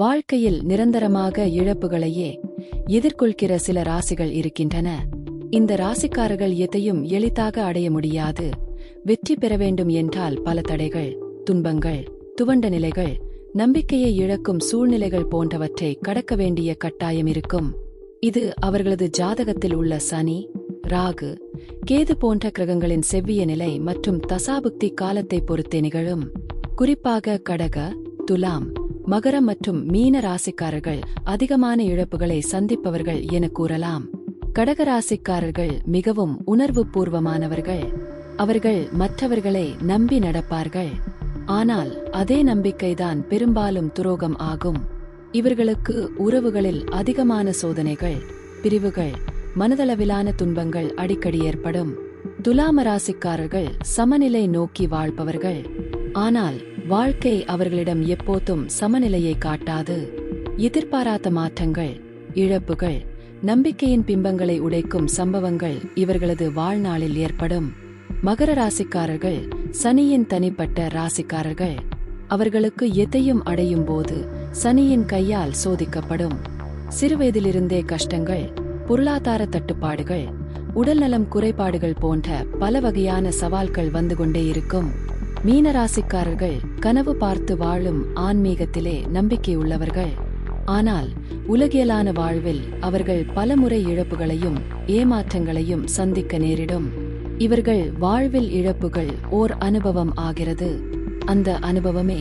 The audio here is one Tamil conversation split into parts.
வாழ்க்கையில் நிரந்தரமாக இழப்புகளையே எதிர்கொள்கிற சில ராசிகள் இருக்கின்றன. இந்த ராசிக்காரர்கள் எதையும் எளிதாக அடைய முடியாது. வெற்றி பெற வேண்டும் என்றால் பல தடைகள் துன்பங்கள் துவண்ட நிலைகள் நம்பிக்கையை இழக்கும் சூழ்நிலைகள் போன்றவற்றை கடக்க வேண்டிய கட்டாயம் இருக்கும். இது அவர்களது ஜாதகத்தில் உள்ள சனி ராகு கேது போன்ற கிரகங்களின் செவ்விய நிலை மற்றும் தசாபுக்தி காலத்தை பொறுத்தே நிகழும். குறிப்பாக கடக துலாம் மகரம் மற்றும் மீன ராசிக்காரர்கள் அதிகமான இழப்புகளை சந்திப்பவர்கள் என கூறலாம். கடக ராசிக்காரர்கள் மிகவும் உணர்வு பூர்வமானவர்கள் அவர்கள் மற்றவர்களை நம்பி நடப்பார்கள். ஆனால் அதே நம்பிக்கைதான் பெரும்பாலும் துரோகம் ஆகும். இவர்களுக்கு உறவுகளில் அதிகமான சோதனைகள் பிரிவுகள் மனதளவிலான துன்பங்கள் அடிக்கடி ஏற்படும். துலாம ராசிக்காரர்கள் சமநிலை நோக்கி வாழ்பவர்கள். ஆனால் வாழ்க்கை அவர்களிடம் எப்போதும் சமநிலையை காட்டாது. எதிர்பாராத மாற்றங்கள் இழப்புகள் நம்பிக்கையின் பிம்பங்களை உடைக்கும் சம்பவங்கள் இவர்களது வாழ்நாளில் ஏற்படும். மகர ராசிக்காரர்கள் சனியின் தனிப்பட்ட ராசிக்காரர்கள் அவர்களுக்கு எதையும் அடையும் போது சனியின் கையால் சோதிக்கப்படும். சிறுவயதிலிருந்தே கஷ்டங்கள் பொருளாதார தட்டுப்பாடுகள் உடல்நலம் குறைபாடுகள் போன்ற பல வகையான சவால்கள் வந்து கொண்டே இருக்கும். மீனராசிக்காரர்கள் கனவு பார்த்து வாழும் ஆன்மீகத்திலே நம்பிக்கை உள்ளவர்கள். ஆனால் உலகியலான வாழ்வில் அவர்கள் பலமுறை இழப்புகளையும் ஏமாற்றங்களையும் சந்திக்க நேரிடும். இவர்கள் வாழ்வில் இழப்புகள் ஓர் அனுபவம் ஆகிறது. அந்த அனுபவமே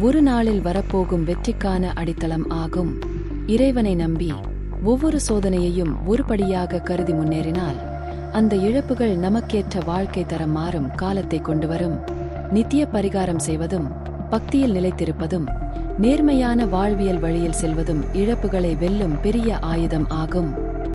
ஒரு நாளில் வரப்போகும் வெற்றிக்கான அடித்தளம் ஆகும். இறைவனை நம்பி ஒவ்வொரு சோதனையையும் ஒருபடியாக கருதி முன்னேறினால் அந்த இழப்புகள் நமக்கேற்ற வாழ்க்கை தரம் மாறும் காலத்தை கொண்டு வரும். நித்திய பரிகாரம் செய்வதும் பக்தியில் நிலைத்திருப்பதும் நேர்மையான வாழ்வியல் வழியில் செல்வதும் இழப்புகளை வெல்லும் பெரிய ஆயுதம் ஆகும்.